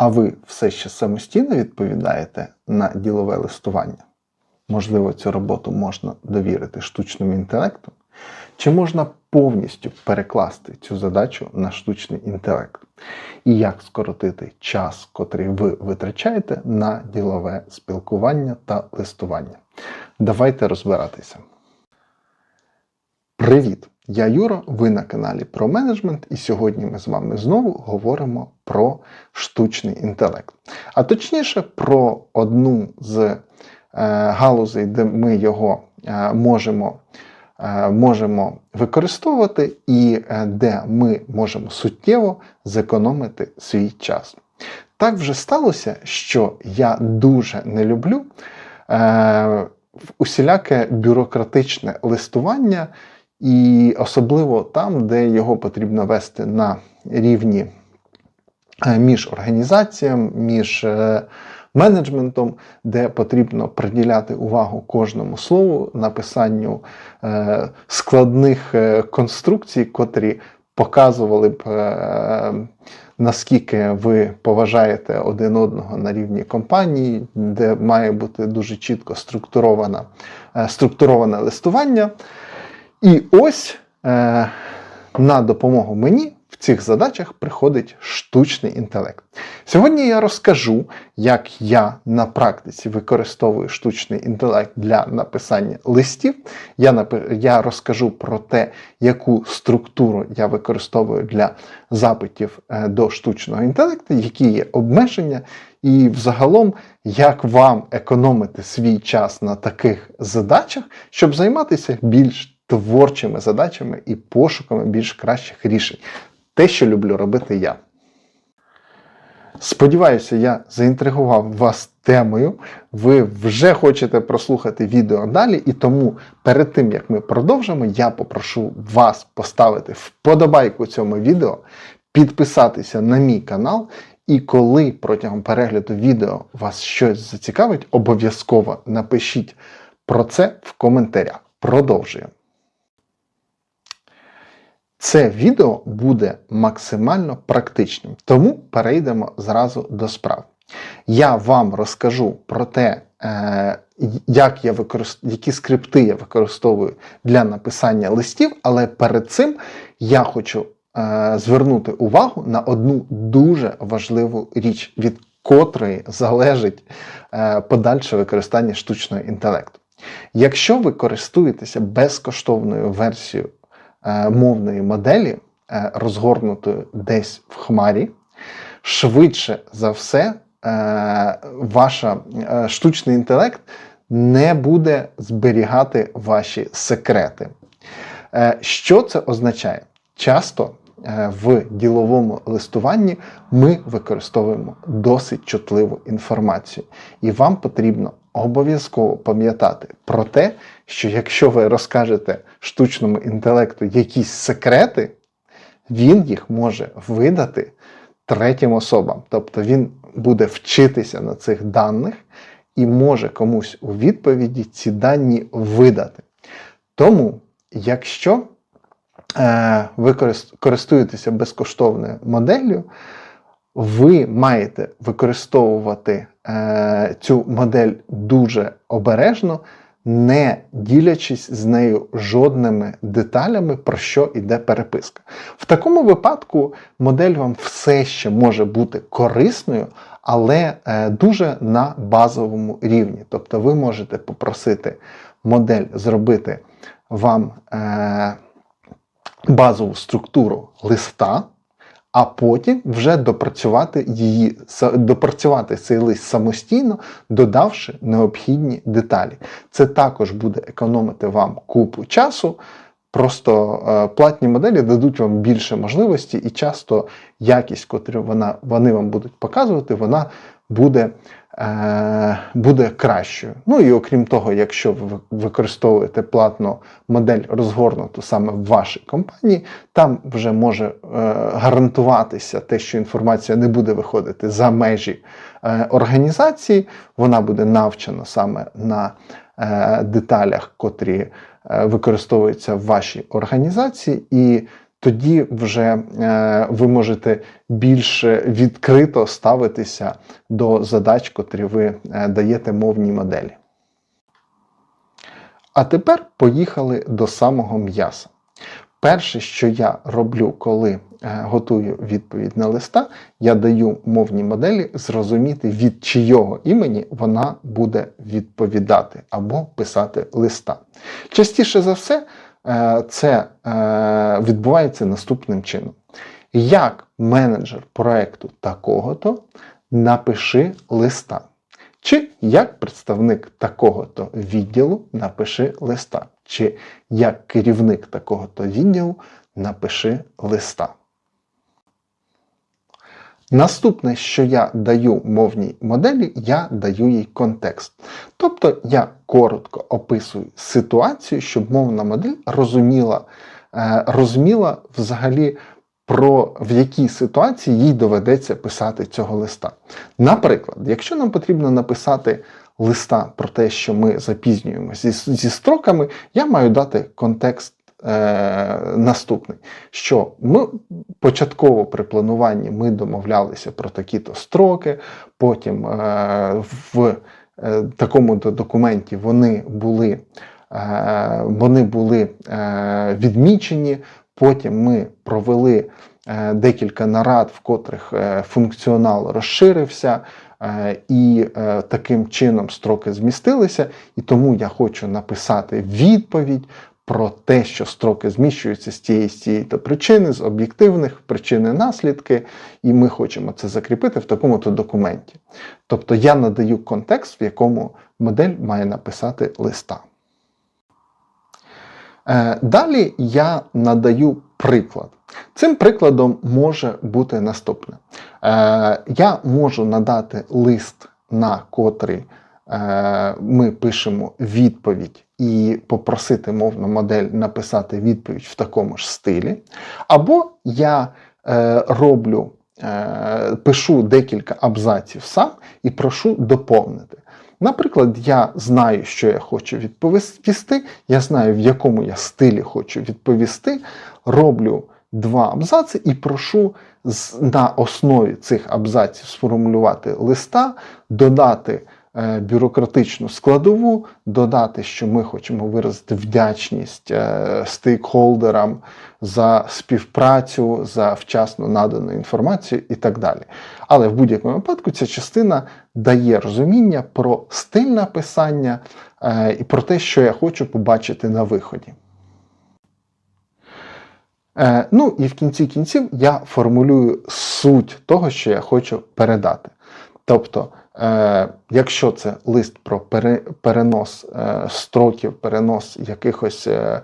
А ви все ще самостійно відповідаєте на ділове листування? Можливо, цю роботу можна довірити штучному інтелекту? Чи можна повністю перекласти цю задачу на штучний інтелект? І як скоротити час, котрий ви витрачаєте на ділове спілкування та листування? Давайте розбиратися. Привіт! Я Юра, ви на каналі про менеджмент, і сьогодні ми з вами знову говоримо про штучний інтелект. А точніше, про одну з е, галузей, де ми його е, можемо, е, можемо використовувати, і де ми можемо суттєво зекономити свій час. Так вже сталося, що я дуже не люблю усіляке бюрократичне листування. І особливо там, де його потрібно вести на рівні е, між організаціями, між е, менеджментом, де потрібно приділяти увагу кожному слову, написанню е, складних конструкцій, котрі показували б, наскільки ви поважаєте один одного на рівні компанії, де має бути дуже чітко структуроване, структуроване листування. І ось е, на допомогу мені в цих задачах приходить штучний інтелект. Сьогодні я розкажу, як я на практиці використовую штучний інтелект для написання листів. Я, напи... я розкажу про те, яку структуру я використовую для запитів е, до штучного інтелекту, які є обмеження. І взагалом, як вам економити свій час на таких задачах, щоб займатися більш творчими задачами і пошуками більш кращих рішень. Те, що люблю робити я. Сподіваюся, я заінтригував вас темою. Ви вже хочете прослухати відео далі, і тому перед тим, як ми продовжимо, я попрошу вас поставити вподобайку цьому відео, підписатися на мій канал. І коли протягом перегляду відео вас щось зацікавить, обов'язково напишіть про це в коментарях. Продовжуємо. Це відео буде максимально практичним, тому перейдемо зразу до справ. Я вам розкажу про те, е, як я використ... які скрипти я використовую для написання листів, але перед цим я хочу е, звернути увагу на одну дуже важливу річ, від котрої залежить е, подальше використання штучного інтелекту. Якщо ви користуєтеся безкоштовною версією мовної моделі, е, розгорнутої десь в хмарі, швидше за все, е, ваш штучний інтелект не буде зберігати ваші секрети. Що це означає? Часто в діловому листуванні ми використовуємо досить чутливу інформацію, і вам потрібно обов'язково пам'ятати про те, що якщо ви розкажете штучному інтелекту якісь секрети, він їх може видати третім особам. Тобто він буде вчитися на цих даних і може комусь у відповіді ці дані видати. Тому, якщо е, ви користуєтеся безкоштовною моделлю, ви маєте використовувати е, цю модель дуже обережно, не ділячись з нею жодними деталями, про що йде переписка. В такому випадку модель вам все ще може бути корисною, але е, дуже на базовому рівні. Тобто ви можете попросити модель зробити вам е, базову структуру листа а потім вже допрацювати її, допрацювати цей лист самостійно, додавши необхідні деталі. Це також буде економити вам купу часу. Просто е, платні моделі дадуть вам більше можливості, і часто якість, котру вона, вони вам будуть показувати, вона буде буде кращою. Ну і окрім того, якщо ви використовуєте платну модель розгорнуту саме в вашій компанії, там вже може е, гарантуватися те, що інформація не буде виходити за межі е, організації, вона буде навчена саме на деталях, котрі використовуються в вашій організації. і тоді вже е, ви можете більш відкрито ставитися до задач, котрі ви е, даєте мовній моделі. А тепер поїхали до самого м'яса. Перше, що я роблю, коли е, готую відповідь на листа, я даю мовній моделі зрозуміти, від чийого імені вона буде відповідати або писати листа. Частіше за все, це е, відбувається наступним чином. Як менеджер проекту такого-то напиши листа. Чи як представник такого-то відділу напиши листа, чи як керівник такого-то відділу напиши листа. Наступне, що я даю мовній моделі, я даю їй контекст. Тобто я коротко описую ситуацію, щоб мовна модель розуміла, е, розуміла взагалі про в якій ситуації їй доведеться писати цього листа. Наприклад, якщо нам потрібно написати листа про те, що ми запізнюємося зі, зі строками, я маю дати контекст. Е, наступний, що ми початково при плануванні ми домовлялися про такі-то строки, потім е, в е, такому документі вони були, е, вони були е, відмічені, Потім ми провели е, декілька нарад, в котрих е, функціонал розширився, е, і таким чином строки змістилися. І тому я хочу написати відповідь. Про те, що строки зміщуються з тієї з цієї причини, з об'єктивних причин наслідки, і ми хочемо це закріпити в такому-то документі. Тобто я надаю контекст, в якому модель має написати листа. Е, далі я надаю приклад. Цим прикладом може бути наступне. Е, я можу надати лист, на котрий е, ми пишемо відповідь і попросити мовну модель написати відповідь в такому ж стилі. Або я роблю, пишу декілька абзаців сам і прошу доповнити. Наприклад, я знаю, що я хочу відповісти, я знаю, в якому я стилі хочу відповісти, роблю два абзаци і прошу на основі цих абзаців сформулювати листа, додати Е, бюрократичну складову, додати, що ми хочемо виразити вдячність е, стейкхолдерам за співпрацю, за вчасно надану інформацію і так далі. Але в будь-якому випадку ця частина дає розуміння про стиль написання е, і про те, що я хочу побачити на виході. Ну і в кінці кінців я формулюю суть того, що я хочу передати. Тобто Е, якщо це лист про перенос е, строків, перенос якихось е,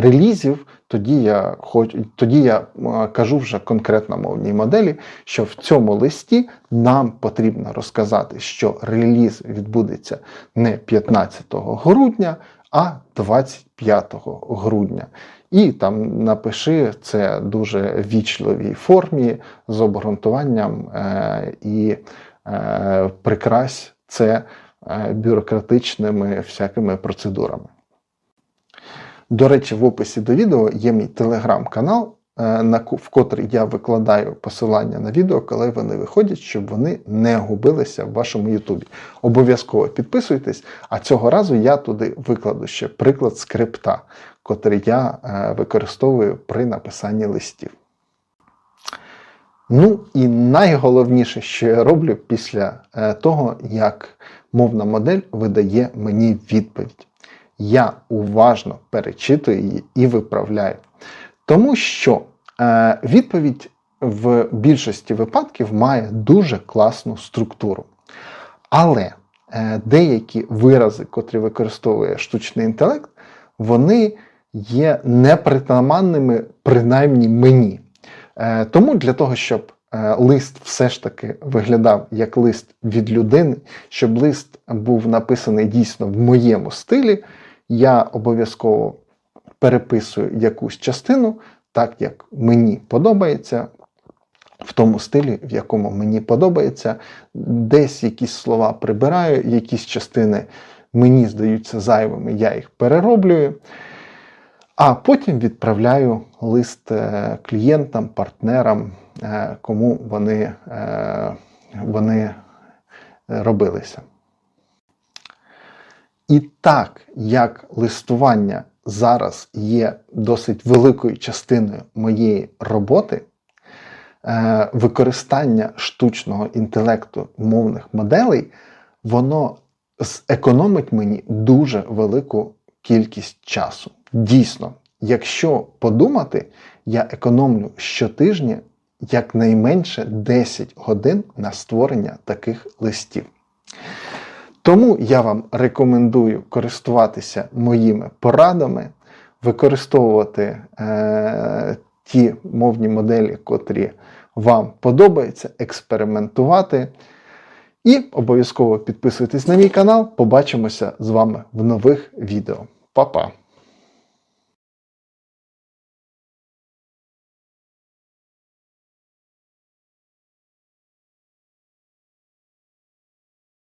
релізів, тоді я хоч, тоді я кажу вже конкретно мовній моделі, що в цьому листі нам потрібно розказати, що реліз відбудеться не 15 грудня, а 25 грудня. І там напиши це дуже вічливій формі з обґрунтуванням і Е, прикрась це е, бюрократичними всякими процедурами. До речі, в описі до відео є мій телеграм-канал, е, в котрий я викладаю посилання на відео, коли вони виходять, щоб вони не губилися в вашому Ютубі. Обов'язково підписуйтесь, а цього разу я туди викладу ще приклад скрипта, котрий я використовую при написанні листів. Ну і найголовніше, що я роблю після е, того, як мовна модель видає мені відповідь. Я уважно перечитую її і виправляю. Тому що е, відповідь в більшості випадків має дуже класну структуру. Але е, деякі вирази, котрі використовує штучний інтелект, вони є непритаманними, принаймні мені. Е, тому для того, щоб е, лист все ж таки виглядав як лист від людини, щоб лист був написаний дійсно в моєму стилі, я обов'язково переписую якусь частину, так як мені подобається. В тому стилі, в якому мені подобається, десь якісь слова прибираю, якісь частини мені здаються зайвими, я їх перероблюю. А потім відправляю лист е, клієнтам, партнерам, е, кому вони, е, вони робилися. І так як листування зараз є досить великою частиною моєї роботи, використання штучного інтелекту мовних моделей, воно зекономить мені дуже велику кількість часу. Дійсно, якщо подумати, я економлю щотижня якнайменше 10 годин на створення таких листів. Тому я вам рекомендую користуватися моїми порадами, використовувати е, ті мовні моделі, котрі вам подобаються, експериментувати. І обов'язково підписуйтесь на мій канал. Побачимося з вами в нових відео. Па-па!